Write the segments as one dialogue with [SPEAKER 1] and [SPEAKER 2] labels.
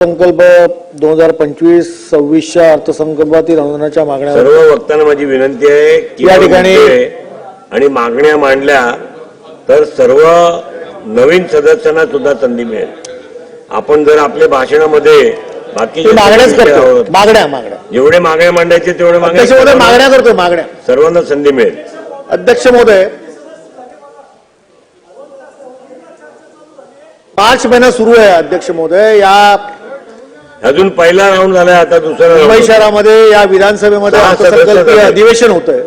[SPEAKER 1] संकल्प दोन हजार पंचवीस सव्वीसच्या अर्थसंकल्पातील अनुदानाच्या मागण्या
[SPEAKER 2] सर्व वक्तांना माझी विनंती आहे की
[SPEAKER 1] या ठिकाणी-
[SPEAKER 2] आणि मागण्या मांडल्या तर सर्व नवीन सदस्यांना सुद्धा संधी मिळेल. आपण जर आपल्या भाषणामध्ये बाकी
[SPEAKER 1] मागण्याच करतो मागण्या मागण्या.
[SPEAKER 2] जेवढे मागण्या मांडायचे तेवढे मागण्या
[SPEAKER 1] मागण्या करतो मागण्या.
[SPEAKER 2] सर्वांना संधी मिळेल.
[SPEAKER 1] अध्यक्ष महोदय मार्च महिना सुरू आहे अध्यक्ष महोदय. या
[SPEAKER 2] अजून पहिला राऊंड झालाय आता दुसरा
[SPEAKER 1] मुंबई. शहरामध्ये या विधानसभेमध्ये अर्थसंकल्पीय. अधिवेशन होत आहे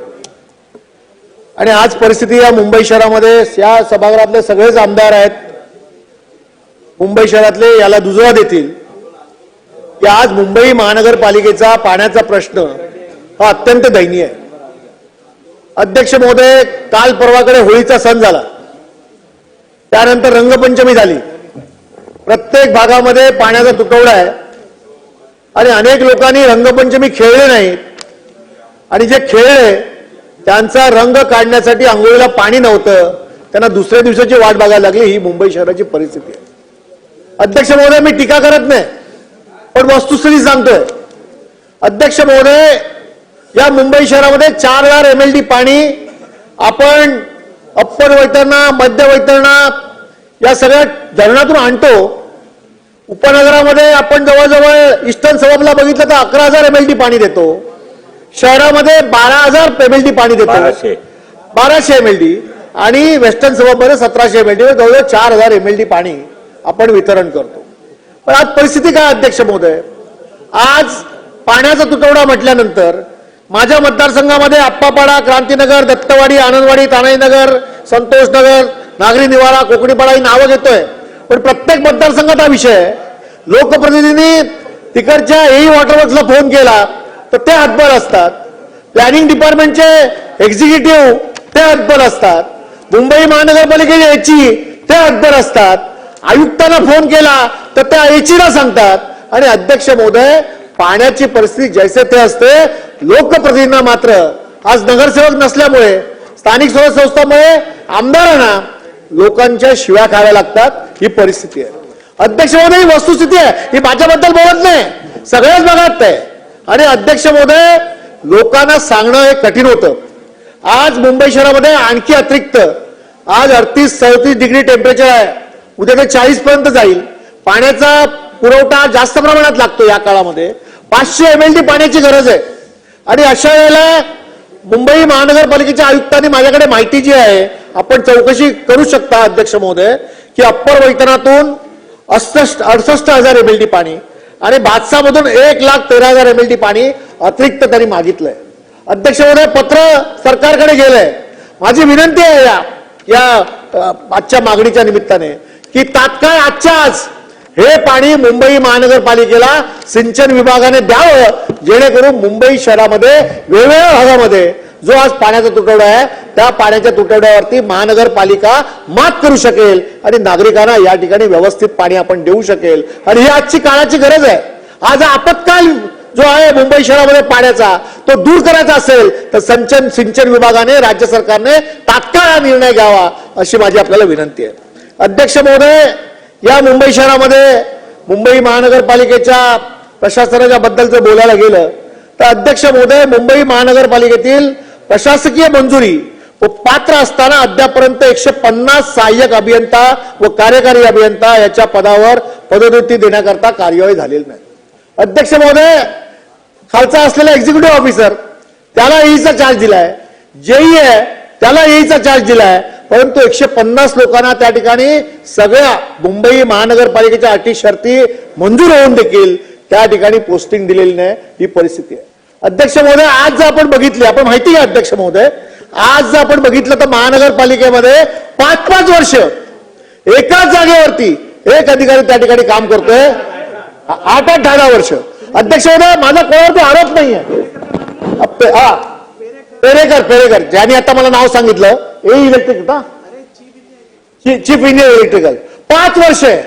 [SPEAKER 1] आणि आज परिस्थिती या मुंबई शहरामध्ये या सभागृहातले सगळेच आमदार आहेत. मुंबई शहरातले याला दुजोरा देतील. की आज मुंबई महानगरपालिकेचा पाण्याचा प्रश्न हा अत्यंत दयनीय आहे. अध्यक्ष महोदय काल परवाकडे होळीचा सण झाला. त्यानंतर रंगपंचमी झाली. प्रत्येक भागामध्ये पाण्याचा तुटवडा आहे. आणि अनेक लोकांनी रंगपंचमी खेळले नाहीत आणि जे खेळले त्यांचा रंग काढण्यासाठी आंघोळीला पाणी नव्हतं. त्यांना दुसऱ्या दिवसाची वाट बघायला लागली. ही मुंबई शहराची परिस्थिती आहे. अध्यक्ष महोदय मी टीका करत नाही. पण वस्तुस्थिती सांगतोय. अध्यक्ष महोदय या मुंबई शहरामध्ये चार हजार एम एल डी पाणी आपण अप्पर वैतरणा मध्य वैतरणा या सगळ्या धरणातून आणतो. उपनगरामध्ये आपण जवळजवळ ईस्टर्न सबबला बघितलं तर अकरा हजार एम एल डी पाणी देतो. शहरामध्ये बारा हजार एम एल डी पाणी देतो.
[SPEAKER 2] बाराशे.
[SPEAKER 1] बाराशे एम एल डी आणि वेस्टर्न सबबमध्ये सतराशे एम एल डी जवळजवळ चार हजार एम एल डी पाणी आपण वितरण करतो. पण आज परिस्थिती काय अध्यक्ष महोदय? आज पाण्याचा तुटवडा म्हटल्यानंतर माझ्या मतदारसंघामध्ये आप्पापाडा क्रांतीनगर दत्तवाडी आनंदवाडी तानाईनगर संतोषनगर नागरी निवारा कोकणीपाडा ही नावं घेतोय. पण प्रत्येक मतदारसंघात हा विषय आहे. लोकप्रतिनिधींनी तिकडच्या एई वॉटरवर्क्सला फोन केला तर ते हातभार असतात. प्लॅनिंग डिपार्टमेंटचे एक्झिक्युटिव्ह ते हातभार असतात. मुंबई महानगरपालिकेचे एची ते हातभार असतात. आयुक्तांना फोन केला तर त्या एचीला सांगतात. आणि अध्यक्ष महोदय पाण्याची परिस्थिती जैसे ते असते लोकप्रतिनिधींना मात्र. आज नगरसेवक नसल्यामुळे स्थानिक स्वराज्य संस्थांमुळे आमदारांना लोकांच्या शिव्या खाव्या लागतात. ही परिस्थिती आहे. अध्यक्ष महोदय ही वस्तुस्थिती आहे. ही माझ्याबद्दल बोलत नाही. सगळ्याच भागात आहे आणि अध्यक्ष महोदय लोकांना सांगणं हे कठीण होतं. आज मुंबई शहरामध्ये आणखी अतिरिक्त आज अडतीस सदतीस डिग्री टेम्परेचर आहे. उद्या ते चाळीस पर्यंत जाईल. पाण्याचा पुरवठा जास्त प्रमाणात लागतो या काळामध्ये. पाचशे एम एल डी पाण्याची गरज आहे. आणि अशा वेळेला मुंबई महानगरपालिकेच्या आयुक्तांनी माझ्याकडे माहिती जी आहे आपण चौकशी करू शकता अध्यक्ष महोदय. की अप्पर वैतनातून अडसष्ट अडसष्ट हजार एम एल डी पाणी आणि भातसामधून एक लाख तेरा हजार एम एल डी पाणी अतिरिक्त त्यांनी मागितलंय. अध्यक्ष महोदय पत्र सरकारकडे गेलंय. माझी विनंती आहे या या आजच्या मागणीच्या निमित्ताने की तात्काळ आजच्या आज हे पाणी मुंबई महानगरपालिकेला सिंचन विभागाने द्यावं जेणेकरून मुंबई शहरामध्ये वेगवेगळ्या भागामध्ये जो आज पाण्याचा तुटवडा आहे त्या पाण्याच्या तुटवड्यावरती महानगरपालिका मात करू शकेल आणि नागरिकांना या ठिकाणी व्यवस्थित पाणी आपण देऊ शकेल. आणि ही आजची काळाची गरज आहे. आज आपत्काल जो आहे मुंबई शहरामध्ये पाण्याचा तो दूर करायचा असेल तर सिंचन सिंचन विभागाने राज्य सरकारने तात्काळ हा निर्णय घ्यावा अशी माझी आपल्याला विनंती आहे. अध्यक्ष महोदय या मुंबई शहरामध्ये मुंबई महानगरपालिकेच्या प्रशासनाच्या बद्दल जर बोलायला गेलं तर अध्यक्ष महोदय मुंबई महानगरपालिकेतील प्रशासकीय मंजुरी व पात्र असताना अद्यापर्यंत एकशे पन्नास सहाय्यक अभियंता व कार्यकारी अभियंता याच्या पदावर पदोन्नती देण्याकरता कार्यवाही झालेली नाही. अध्यक्ष महोदय खालचा असलेला एक्झिक्युटिव्ह ऑफिसर त्याला e ईचा चार्ज दिलाय. जेई आहे त्याला e ईचा चार्ज दिलाय. परंतु एकशे पन्नास लोकांना त्या ठिकाणी सगळ्या मुंबई महानगरपालिकेच्या अटी शर्ती मंजूर होऊन देखील त्या ठिकाणी पोस्टिंग दिलेली नाही ही परिस्थिती आहे. अध्यक्ष महोदय आज जर आपण बघितली आपण माहिती आहे अध्यक्ष महोदय? आज जर आपण बघितलं तर महानगरपालिकेमध्ये पाच पाच वर्ष एकाच जागेवरती एक अधिकारी त्या ठिकाणी काम करतोय. आठ आठ दहा दहा वर्ष. अध्यक्ष महोदय माझा कोणावरती आरोप नाहीये. आहे हा. पेरेकर पेरेकर ज्यांनी आता मला नाव सांगितलं ए इलेक्ट्रिक चीफ इंजिनियर इलेक्ट्रिकल पाच वर्ष आहे.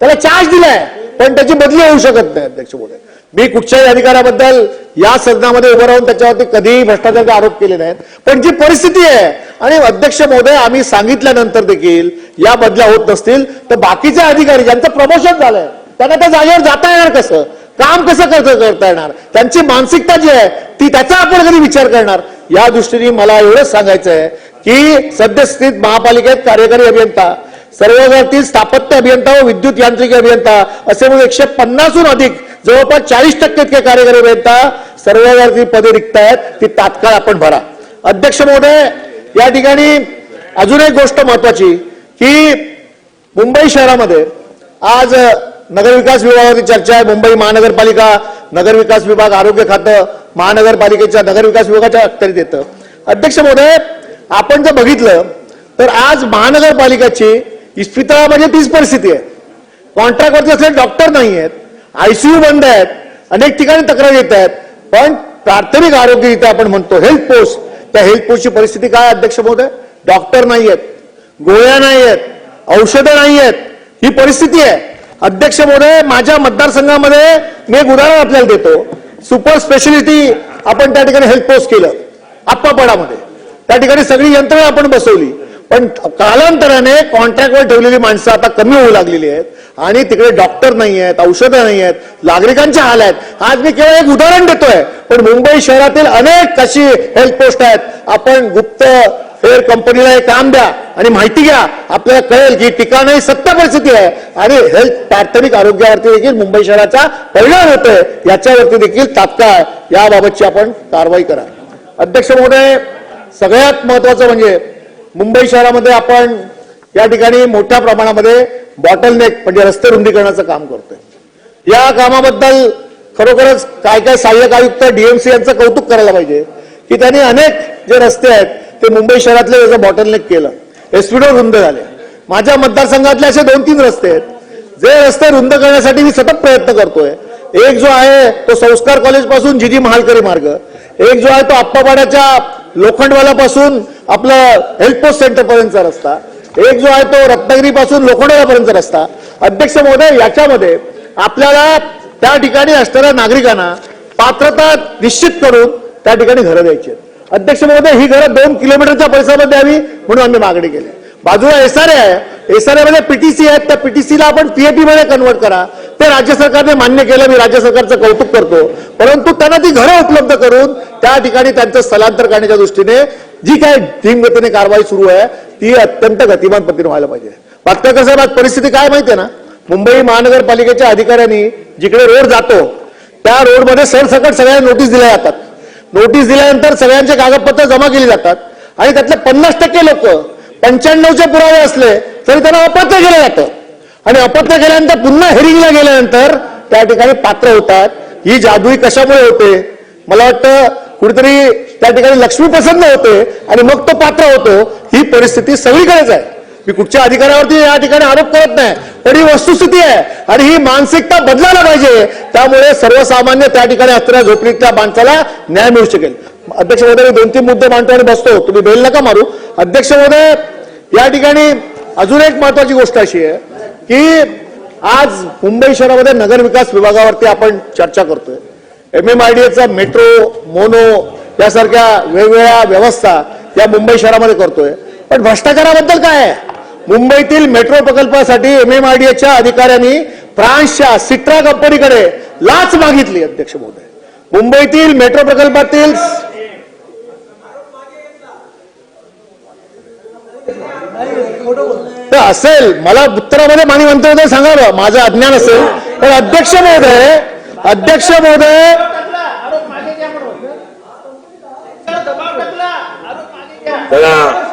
[SPEAKER 1] त्याला चार्ज दिलाय. पण त्याची बदली होऊ शकत नाही अध्यक्ष महोदय मी कुठच्याही अधिकाऱ्याबद्दल या सदनामध्ये उभं राहून त्याच्यावरती कधीही भ्रष्टाचाराचे आरोप केले नाहीत. पण जी परिस्थिती आहे आणि अध्यक्ष महोदय आम्ही सांगितल्यानंतर देखील या बदल्या होत नसतील तर बाकीचे अधिकारी ज्यांचं प्रमोशन झालंय त्यांना त्या जागेवर जाता येणार कसं? काम कसं कसं करता येणार? त्यांची मानसिकता जी आहे ती त्याचा आपण कधी विचार करणार? या दृष्टीने मला एवढंच सांगायचं आहे की सद्यस्थित महापालिकेत कार्यकारी अभियंता सर्वगातील स्थापत्य अभियंता व विद्युत यांत्रिकी अभियंता असे म्हणून एकशे पन्नासहून अधिक जवळपास चाळीस टक्के इतके कार्यकारी अभियंता सर्वगातील पदे रिक्त आहेत ती तात्काळ आपण भरा. अध्यक्ष महोदय या ठिकाणी अजून एक गोष्ट महत्वाची की मुंबई शहरामध्ये आज नगरविकास विभागावरती चर्चा आहे. मुंबई महानगरपालिका नगरविकास विभाग आरोग्य खातं महानगरपालिकेच्या नगरविकास विभागाच्या अखत्यारीत येतं अध्यक्ष महोदय आपण जर बघितलं तर आज महानगरपालिकेची इस्पितळामध्ये तीच परिस्थिती आहे. कॉन्ट्रॅक्टवरती असलेले डॉक्टर नाही आहेत आयसीयू बंद आहेत अनेक ठिकाणी तक्रार येत आहेत पण प्राथमिक आरोग्य इथे आपण म्हणतो हेल्थ पोस्ट त्या हेल्थ पोस्टची परिस्थिती काय अध्यक्ष महोदय? डॉक्टर नाही आहेत गोळ्या नाही आहेत औषधं नाही आहेत ही परिस्थिती आहे. अध्यक्ष महोदय माझ्या मतदारसंघामध्ये मी एक उदाहरण आपल्याला देतो. सुपर स्पेशलिटी आपण त्या ठिकाणी हेल्थ पोस्ट केलं आप्पापाडामध्ये त्या ठिकाणी सगळी यंत्रणा आपण बसवली. पण कालांतराने कॉन्ट्रॅक्टवर ठेवलेली माणसं आता कमी होऊ लागलेली आहेत आणि तिकडे डॉक्टर नाही आहेत औषधं नाही आहेत नागरिकांचे हाल आहेत. आज मी केवळ एक उदाहरण देतोय पण मुंबई शहरातील अनेक अशी हेल्थ पोस्ट आहेत. आपण गुप्त फेअर कंपनीला हे काम द्या आणि माहिती घ्या आपल्याला कळेल की ठिकाणी सत्य परिस्थिती आहे. आणि हेल्थ प्राथमिक आरोग्यावरती देखील मुंबई शहराचा परिणाम होतोय. याच्यावरती देखील तात्काळ याबाबतची आपण कारवाई करा अध्यक्ष महोदय सगळ्यात महत्वाचं म्हणजे मुंबई शहरामध्ये आपण या ठिकाणी मोठ्या प्रमाणामध्ये बॉटलनेक म्हणजे रस्ते रुंदीकरणाचं काम करतोय. या कामाबद्दल खरोखरच काय काय सहाय्यक आयुक्त डीएमसी यांचं कौतुक करायला पाहिजे. की त्यांनी अनेक जे रस्ते आहेत ते मुंबई शहरातले याचं बॉटलनेक केलं. एसपीडो रुंद झाले. माझ्या मतदारसंघातले असे दोन तीन रस्ते आहेत. जे रस्ते रुंद करण्यासाठी मी सतत प्रयत्न करतोय. एक जो आहे तो संस्कार कॉलेजपासून जीजी महालकरी मार्ग. एक जो आहे तो आप्पापाड्याच्या लोखंडवाल्यापासून आपलं हेल्थ पोस्ट सेंटर पर्यंतचा रस्ता. एक जो आहे तो रत्नागिरी पासून लोखंडवालापर्यंतचा रस्ता. अध्यक्ष महोदय याच्यामध्ये आपल्याला त्या ठिकाणी असणाऱ्या नागरिकांना पात्रता निश्चित करून त्या ठिकाणी घरं द्यायची आहेत. अध्यक्ष महोदय ही घरं दोन किलोमीटरच्या परिसरामध्ये द्यावी म्हणून आम्ही मागणी केली. बाजूला एसआरए आहे. एसआरए मध्ये पीटीसी आहेत. त्या पीटीसीला आपण पीएपी मध्ये कन्वर्ट करा. ते राज्य सरकारने मान्य केलं. मी राज्य सरकारचं कौतुक करतो. परंतु त्यांना ती घरं उपलब्ध करून त्या ठिकाणी त्यांचं स्थलांतर करण्याच्या दृष्टीने जी काय धीमगतीने कारवाई सुरू आहे ती अत्यंत गतिमान पद्धतीने व्हायला पाहिजे. मागच्या कसं आज परिस्थिती काय माहितीये ना? मुंबई महानगरपालिकेच्या अधिकाऱ्यांनी जिकडे रोड जातो त्या रोडमध्ये सरसकट सगळ्या नोटीस दिल्या जातात. नोटीस दिल्यानंतर सगळ्यांचे कागदपत्र जमा केली जातात. आणि त्यातले पन्नास टक्के लोक पंच्याण्णवचे पुरावे असले तरी त्यांना अपत्र केलं जातं. आणि अपत्र केल्यानंतर पुन्हा हेरिंगला गेल्यानंतर त्या ठिकाणी पात्र होतात. ही जादुई कशामुळे होते? मला वाटतं कुठेतरी त्या ठिकाणी लक्ष्मी प्रसन्न होते आणि मग तो पात्र होतो. ही परिस्थिती सगळीकडेच आहे. मी कुठच्या अधिकाऱ्यावरती या ठिकाणी आरोप करत नाही पण ही वस्तुस्थिती आहे आणि ही मानसिकता बदलायला पाहिजे. त्यामुळे सर्वसामान्य त्या ठिकाणी असणाऱ्या झोपडीतल्या माणसाला न्याय मिळू शकेल. अध्यक्ष महोदय दोन तीन मुद्दे मांडतो आणि बसतो. तुम्ही बेल नका मारू. अध्यक्ष महोदय या ठिकाणी अजून एक महत्वाची गोष्ट अशी आहे की आज मुंबई शहरामध्ये नगर विकास विभागावरती आपण चर्चा करतोय. एम एम आय डी एचा मेट्रो मोनो यासारख्या वेगवेगळ्या व्यवस्था या मुंबई शहरामध्ये करतोय. पण भ्रष्टाचाराबद्दल काय आहे? मुंबईतील मेट्रो प्रकल्पासाठी एम एम आय डी एच्या अधिकाऱ्यांनी फ्रान्सच्या सिट्रा कंपनीकडे लाच मागितली अध्यक्ष महोदय. मुंबईतील मेट्रो प्रकल्पातील तर असेल मला उत्तरामध्ये मानी म्हणतो ते सांगावं माझं अज्ञान असेल. पण अध्यक्ष महोदय अध्यक्ष महोदय
[SPEAKER 2] चला.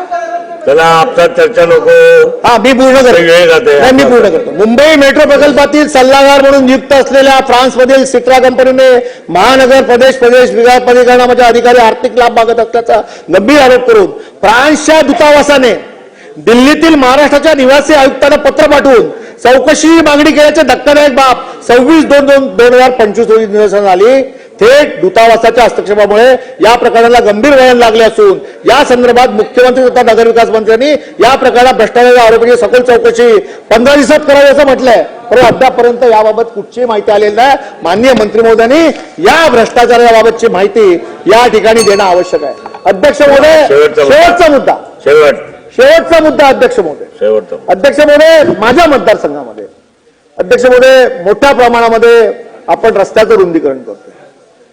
[SPEAKER 2] चला आपला चर्चा नको.
[SPEAKER 1] हा मी पूर्ण करतो.
[SPEAKER 2] वेळ जाते.
[SPEAKER 1] नाही, मी पूर्ण करतो. मुंबई मेट्रो प्रकल्पातील सल्लागार म्हणून नियुक्त असलेल्या फ्रान्समधील सिट्रा कंपनीने महानगर प्रदेश प्रदेश विकास प्राधिकरणामध्ये अधिकारी आर्थिक लाभ मागत असल्याचा गंभीर आरोप करून फ्रान्सच्या दूतावासाने दिल्लीतील महाराष्ट्राच्या निवासी आयुक्तांना पत्र पाठवून चौकशी मागणी केल्याचे धक्कादायक बाब सव्वीस दोन दोन दोन हजार पंचवीस रोजी निदर्शनास आली. थेट दूतावासाच्या हस्तक्षेपामुळे या प्रकरणाला गंभीर वळण लागले असून या संदर्भात मुख्यमंत्री तथा नगरविकास मंत्र्यांनी या प्रकरणात भ्रष्टाचाराच्या आरोपीची सखोल चौकशी पंधरा दिवसात करावी असं म्हटलंय. परंतु अद्यापपर्यंत याबाबत कुठची माहिती आलेली नाही. माननीय मंत्री महोदयांनी या भ्रष्टाचाराबाबतची माहिती या ठिकाणी देणं आवश्यक आहे. अध्यक्ष महोदय
[SPEAKER 2] शेवटचा मुद्दा.
[SPEAKER 1] शेवटचा मुद्दा.
[SPEAKER 2] शेवट.
[SPEAKER 1] शेवटचा मुद्दा अध्यक्ष महोदय.
[SPEAKER 2] शेवटचा
[SPEAKER 1] अध्यक्ष महोदय माझ्या मतदारसंघामध्ये. अध्यक्ष महोदय मोठ्या प्रमाणामध्ये आपण रस्त्याचं रुंदीकरण करतोय.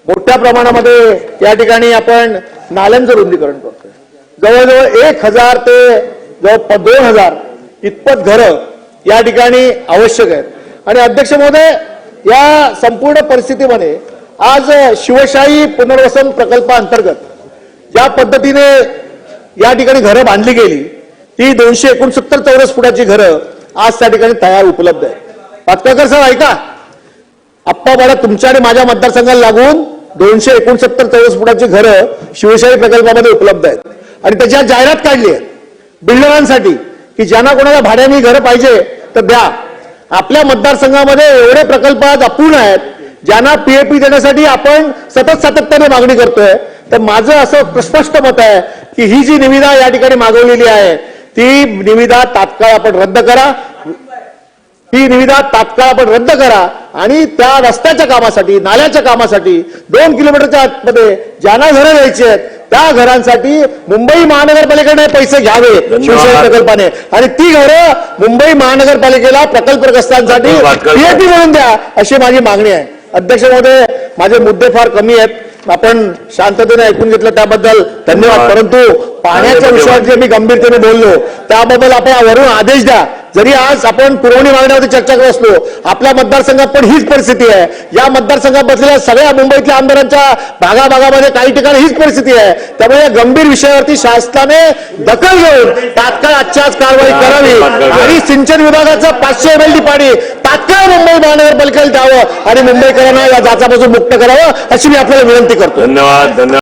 [SPEAKER 1] मोठ्या प्रमाणामध्ये या ठिकाणी आपण नाल्यांचं रुंदीकरण करतोय. जवळजवळ एक हजार ते जवळ दोन हजार इतपत घरं या ठिकाणी आवश्यक आहेत. आणि अध्यक्ष महोदय या संपूर्ण परिस्थितीमध्ये आज शिवशाही पुनर्वसन प्रकल्पाअंतर्गत ज्या पद्धतीने या ठिकाणी घरं बांधली गेली ती दोनशे एकोणसत्तर चौरस फुटाची घरं आज त्या ठिकाणी तयार उपलब्ध आहेत. पाटकर साहेब ऐका. आप्पा बाळा तुमच्या आणि माझ्या मतदारसंघाला लागून दोनशे एकोणसत्तर चौरस फुटाची घरं शिवशाही प्रकल्पामध्ये उपलब्ध आहेत. आणि त्याची जाहिरात काढली आहे. बिल्डरांसाठी की ज्यांना कोणाला भाड्याने घरं पाहिजे तर द्या. आपल्या मतदारसंघामध्ये एवढे प्रकल्प आज अपूर्ण आहेत ज्यांना पीएपी देण्यासाठी आपण सतत सातत्याने मागणी करतोय. तर माझं असं स्पष्ट मत आहे की ही जी निविदा या ठिकाणी मागवलेली आहे ती निविदा तात्काळ आपण रद्द करा. ही निविदा तात्काळ आपण रद्द करा आणि त्या रस्त्याच्या कामासाठी नाल्याच्या कामासाठी दोन किलोमीटरच्या आतमध्ये ज्यांना घरं द्यायची आहेत त्या घरांसाठी मुंबई महानगरपालिकेने पैसे घ्यावे शिवसेना प्रकल्पाने. आणि ती घरं मुंबई महानगरपालिकेला प्रकल्पग्रस्तांसाठी. पीएपी म्हणून द्या अशी माझी मागणी आहे. अध्यक्ष महोदय माझे मुद्दे फार कमी आहेत. आपण शांततेने ऐकून घेतलं त्याबद्दल. धन्यवाद.
[SPEAKER 2] धन्यवाद.
[SPEAKER 1] परंतु पाण्याच्या विषयावर जे मी गंभीरतेने बोललो त्याबद्दल आपण वरून आदेश द्या. जरी आज आपण पुरवणी मागण्यावरती चर्चा करत असलो आपल्या मतदारसंघात पण हीच परिस्थिती आहे. या मतदारसंघात बसलेल्या सगळ्या मुंबईतल्या आमदारांच्या भागाभागामध्ये काही ठिकाणी हीच परिस्थिती आहे. त्यामुळे या गंभीर विषयावरती शासनाने दखल घेऊन तात्काळ आजच्या आज कारवाई करावी आणि सिंचन विभागाचं पाचशे एम एल डी पाणी तात्काळ मुंबई महानगरपालिकेला द्यावं आणि मुंबईकरांना या जाचापासून मुक्त करावं अशी मी आपल्याला विनंती करतो.
[SPEAKER 2] धन्यवाद धन्यवाद.